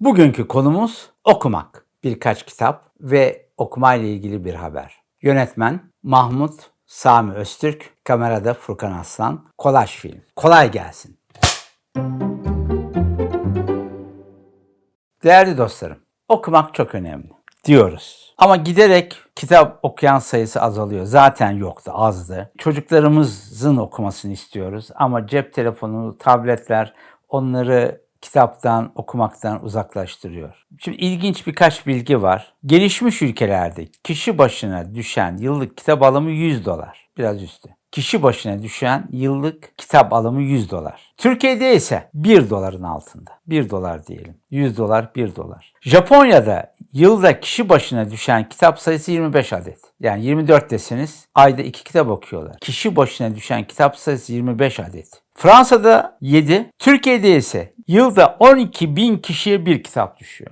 Bugünkü konumuz okumak. Birkaç kitap ve okumayla ilgili bir haber. Yönetmen Mahmut Sami Öztürk, kamerada Furkan Aslan, kolaj film. Kolay gelsin. Değerli dostlarım, okumak çok önemli diyoruz. Ama giderek kitap okuyan sayısı azalıyor. Zaten yoktu, azdı. Çocuklarımızın okumasını istiyoruz ama cep telefonu, tabletler onları kitaptan, okumaktan uzaklaştırıyor. Şimdi ilginç birkaç bilgi var. Gelişmiş ülkelerde kişi başına düşen yıllık kitap alımı 100 dolar. Biraz üstü. Kişi başına düşen yıllık kitap alımı 100 dolar. Türkiye'de ise 1 doların altında. 1 dolar diyelim. 100 dolar 1 dolar. Japonya'da yılda kişi başına düşen kitap sayısı 25 adet. Yani 24 deseniz ayda 2 kitap okuyorlar. Kişi başına düşen kitap sayısı 25 adet. Fransa'da 7, Türkiye'de ise yılda 12 bin kişiye bir kitap düşüyor.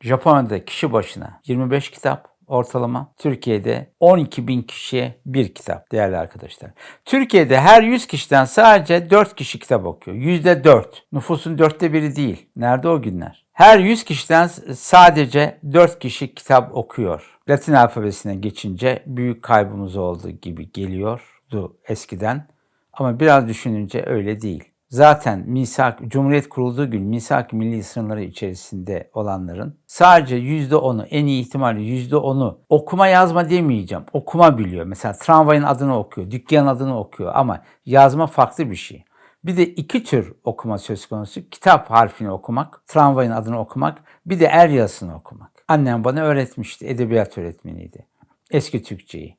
Japonya'da kişi başına 25 kitap ortalama. Türkiye'de 12 bin kişiye bir kitap değerli arkadaşlar. Türkiye'de her 100 kişiden sadece 4 kişi kitap okuyor. %4. Nüfusun dörtte biri değil. Nerede o günler? Her 100 kişiden sadece 4 kişi kitap okuyor. Latin alfabesine geçince büyük kaybımız olduğu gibi geliyordu eskiden. Ama biraz düşününce öyle değil. Zaten misak, Cumhuriyet kurulduğu gün misak milli sınırları içerisinde olanların sadece yüzde onu, en iyi ihtimalle yüzde onu okuma yazma demeyeceğim. Okuma biliyor. Mesela tramvayın adını okuyor, dükkanın adını okuyor ama yazma farklı bir şey. Bir de iki tür okuma söz konusu. Kitap harfini okumak, tramvayın adını okumak, bir de el yazısını okumak. Annem bana öğretmişti, edebiyat öğretmeniydi. Eski Türkçeyi.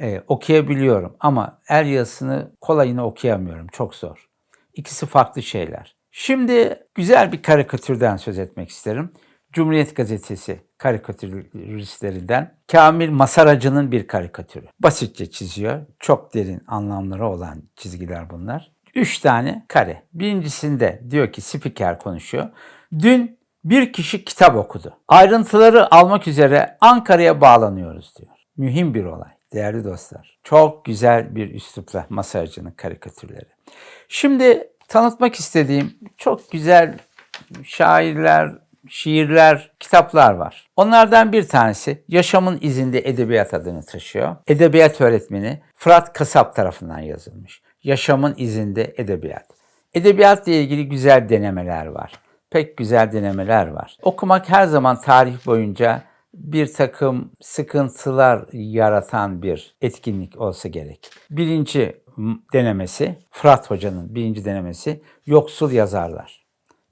Ee, okuyabiliyorum ama el yazısını kolayını okuyamıyorum. Çok zor. İkisi farklı şeyler. Şimdi güzel bir karikatürden söz etmek isterim. Cumhuriyet Gazetesi karikatüristlerinden Kamil Masaracı'nın bir karikatürü. Basitçe çiziyor. Çok derin anlamları olan çizgiler bunlar. Üç tane kare. Birincisinde diyor ki spiker konuşuyor. Dün bir kişi kitap okudu. Ayrıntıları almak üzere Ankara'ya bağlanıyoruz diyor. Mühim bir olay değerli dostlar. Çok güzel bir üslupla Masaracı'nın karikatürleri. Şimdi tanıtmak istediğim çok güzel şairler, şiirler, kitaplar var. Onlardan bir tanesi Yaşamın İzinde Edebiyat adını taşıyor. Edebiyat öğretmeni Fırat Kasap tarafından yazılmış. Yaşamın İzinde Edebiyat. Edebiyatla ilgili güzel denemeler var. Pek güzel denemeler var. Okumak her zaman tarih boyunca bir takım sıkıntılar yaratan bir etkinlik olsa gerek. Birinci denemesi, Fırat Hoca'nın birinci denemesi yoksul yazarlar.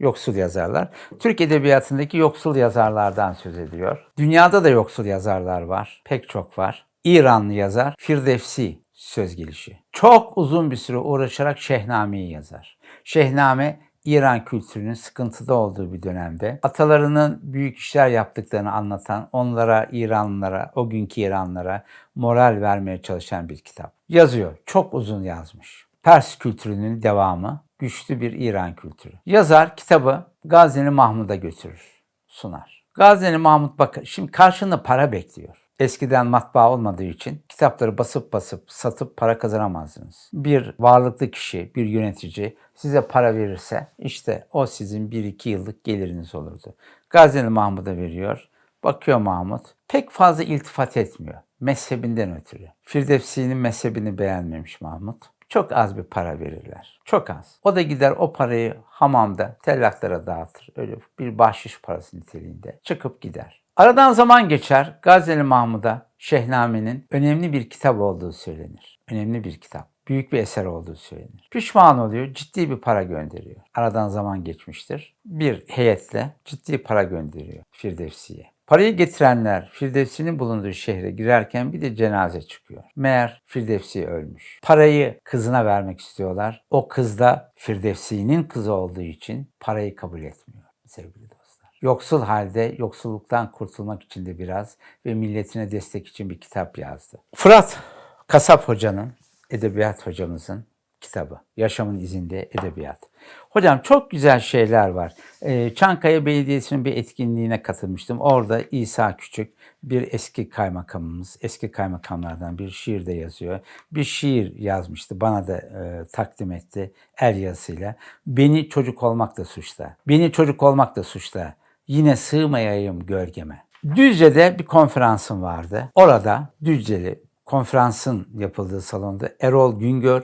Yoksul yazarlar. Türk Edebiyatı'ndaki yoksul yazarlardan söz ediyor. Dünyada da yoksul yazarlar var. Pek çok var. İranlı yazar Firdevsi söz gelişi. Çok uzun bir süre uğraşarak Şehname'yi yazar. Şehname İran kültürünün sıkıntıda olduğu bir dönemde atalarının büyük işler yaptıklarını anlatan, onlara, İranlılara, o günkü İranlılara moral vermeye çalışan bir kitap. Yazıyor, çok uzun yazmış. Pers kültürünün devamı, güçlü bir İran kültürü. Yazar kitabı Gazneli Mahmud'a götürür, sunar. Gazneli Mahmud bak, şimdi karşında para bekliyor. Eskiden matbaa olmadığı için kitapları basıp basıp satıp para kazanamazdınız. Bir varlıklı kişi, bir yönetici size para verirse işte o sizin 1-2 yıllık geliriniz olurdu. Gazneli Mahmud'a veriyor. Bakıyor Mahmud pek fazla iltifat etmiyor. Mezhebinden ötürü. Firdevsi'nin mezhebini beğenmemiş Mahmud. Çok az bir para verirler. Çok az. O da gider o parayı hamamda tellaklara dağıtır. Öyle bir bahşiş parası niteliğinde. Çıkıp gider. Aradan zaman geçer. Gazneli Mahmud'a Şehname'nin önemli bir kitap olduğu söylenir. Önemli bir kitap. Büyük bir eser olduğu söylenir. Pişman oluyor, ciddi bir para gönderiyor. Aradan zaman geçmiştir. Bir heyetle ciddi para gönderiyor Firdevsi'ye. Parayı getirenler Firdevsi'nin bulunduğu şehre girerken bir de cenaze çıkıyor. Meğer Firdevsi ölmüş. Parayı kızına vermek istiyorlar. O kız da Firdevsi'nin kızı olduğu için parayı kabul etmiyor sevgili dostlar. Yoksul halde yoksulluktan kurtulmak için de biraz ve milletine destek için bir kitap yazdı. Fırat Kasap Hoca'nın, edebiyat hocamızın kitabı. Yaşamın izinde edebiyat. Hocam çok güzel şeyler var. Ee, Çankaya Belediyesi'nin bir etkinliğine katılmıştım. Orada İsa Küçük bir eski kaymakamımız, eski kaymakamlardan bir şiir de yazıyor. Bir şiir yazmıştı, bana da e, takdim etti el yazısıyla. Beni çocuk olmak da suçta, beni çocuk olmak da suçta, yine sığmayayım gölgeme. Düzce'de bir konferansım vardı. Orada Düzceli konferansın yapıldığı salonda Erol Güngör,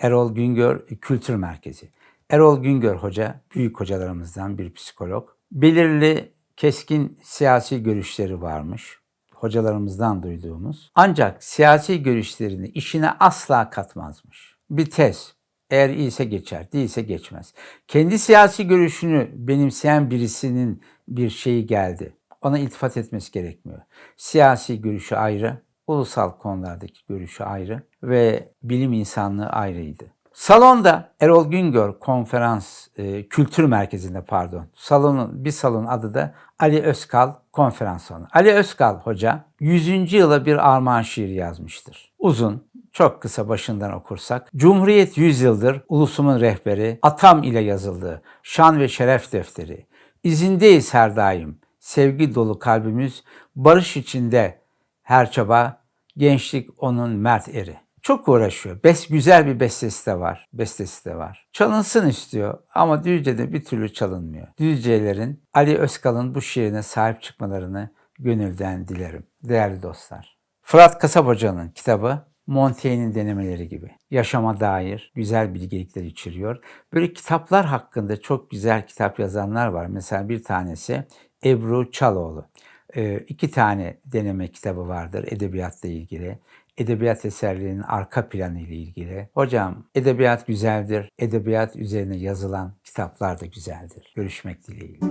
Erol Güngör Kültür Merkezi. Erol Güngör Hoca, büyük hocalarımızdan bir psikolog. Belirli keskin siyasi görüşleri varmış. Hocalarımızdan duyduğumuz. Ancak siyasi görüşlerini işine asla katmazmış. Bir tez. Eğer iyiyse geçer, değilse geçmez. Kendi siyasi görüşünü benimseyen birisinin bir şeyi geldi. Ona iltifat etmesi gerekmiyor. Siyasi görüşü ayrı, ulusal konulardaki görüşü ayrı ve bilim insanlığı ayrıydı. Salonda Erol Güngör konferans e, kültür merkezinde pardon. Salonun bir salon adı da Ali Özkal konferans salonu. Ali Özkal hoca 100. yıla bir armağan şiiri yazmıştır. Uzun, çok kısa başından okursak. Cumhuriyet 100 yıldır ulusumun rehberi, atam ile yazıldı. Şan ve şeref defteri. İzindeyiz her daim. Sevgi dolu kalbimiz, barış içinde her çaba, gençlik onun mert eri. Çok uğraşıyor. Bes güzel bir bestesi de var. Bestesi de var. Çalınsın istiyor ama Düzce'de bir türlü çalınmıyor. Düzcelerin Ali Özkal'ın bu şiirine sahip çıkmalarını gönülden dilerim. Değerli dostlar. Fırat Kasap Hoca'nın kitabı Montaigne'in denemeleri gibi. Yaşama dair güzel bilgelikler içeriyor. Böyle kitaplar hakkında çok güzel kitap yazanlar var. Mesela bir tanesi Ebru Çaloğlu. Ee, iki tane deneme kitabı vardır edebiyatla ilgili. Edebiyat eserlerinin arka planı ile ilgili. Hocam edebiyat güzeldir. Edebiyat üzerine yazılan kitaplar da güzeldir. Görüşmek dileğiyle.